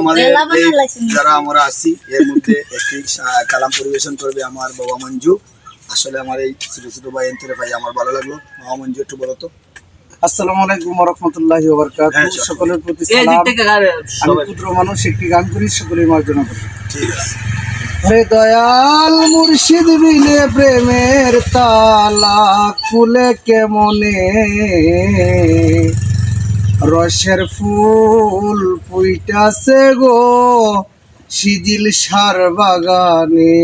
আমাদের। যারা আমরা আছি এর মধ্যে একটি কালাম পরিবেশন করবে আমার বাবা মঞ্জু। আসলে আমার এই ছোট ছোট ভাই এনতে ভাই আমার ভালো লাগল। বাবা মঞ্জু একটু বলো তো। আসসালামু আলাইকুম রহমতুল্লাহি হ্যাঁ, সকলের প্রতি সালাম। আমি ক্ষুদ্র মানুষ একটি গান করি সকলেই মার্জনা করি। ঠিক আছে। দয়াল মুর্শিদ বিলে প্রেমের তালা খুলে কেমনে? রসের ফুল পুইটাছে গো, সিজিল সার বাগানে।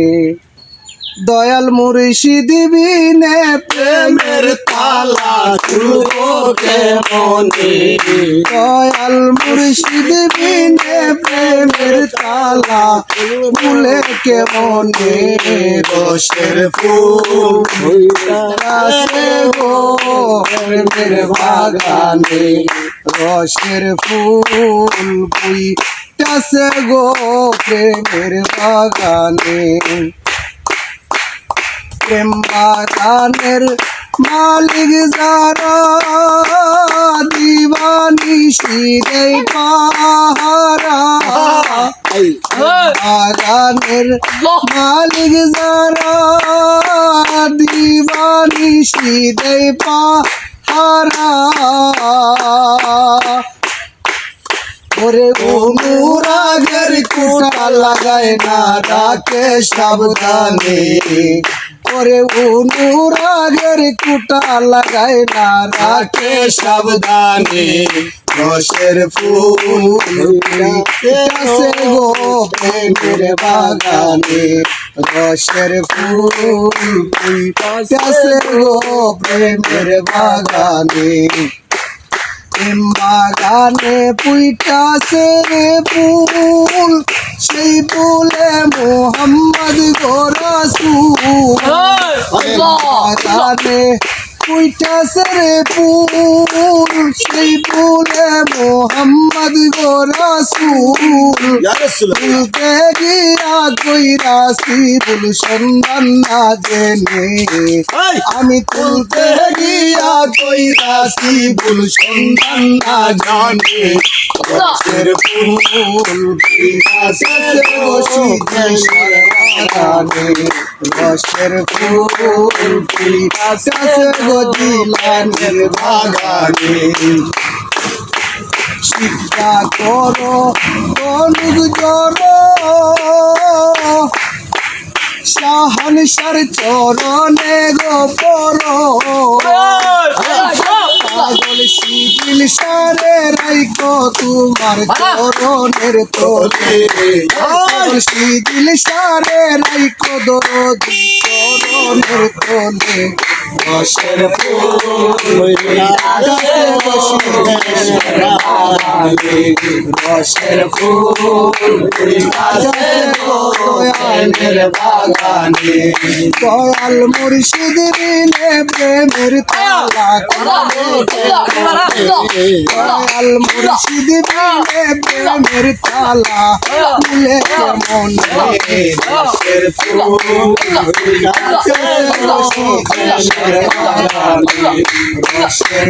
দয়াল মুর্শিদ বিনে প্রেমের তালা খুলবো কেমনে? দয়াল মুর্শিদ বিনে প্রেমের তালা ফুলে কেমনে? রসের ফুল আছে গো প্রেমের বাগানে। রসের ফুল পুইটাছে গো প্রেমের বাগানে। প্রেম বাগানের মালিক যারা দিবানি শিরে পাহারা। বাগানের মালিক যারা দিবানি শিরে পাহারা। ওরে অনুরাগের কুটা লাগায় না রাখে সাবধানে। ওরে অনুরাগের কুটা লাগায় না রাখে সাবধানে। রসের ফুল আছে গো প্রেমের বাগানে। রসের ফুল গো প্রেমের বাগানে। বাগানে পুইটাছে রে ফুল সেই ফুলে মোহাম্মদ গোরাসুল বাগানে পুইটাছে রে ফুল সেই ফুলে মোহাম্মদ গোরাসুল তুলতে গিয়া কইরাছি ফুল সন্ধান না জেনে আমি তুলতে গিয়া কইরাছি ফুল সন্ধান না জানে ফুল সর্বাগানে রসের ফুল পিতাসে গজিলানের বাগানে শিক্ষা করো অনুগ জড়ো শাহন সার চরণে গো পরো পাগল শিবিল সারে রাইকো তোমার চরণের তোলে। শিবিল সারে রাইকো দরদি চরণের তোলে। রসের ফুল রসের ফুল বাগানে দয়াল মুর্শিদ বিনে প্রেমের তালা দয়াল মুর্শিদ বিনে প্রেমের তালা ফুলে কেমন রসের ফুল বসিতে রসের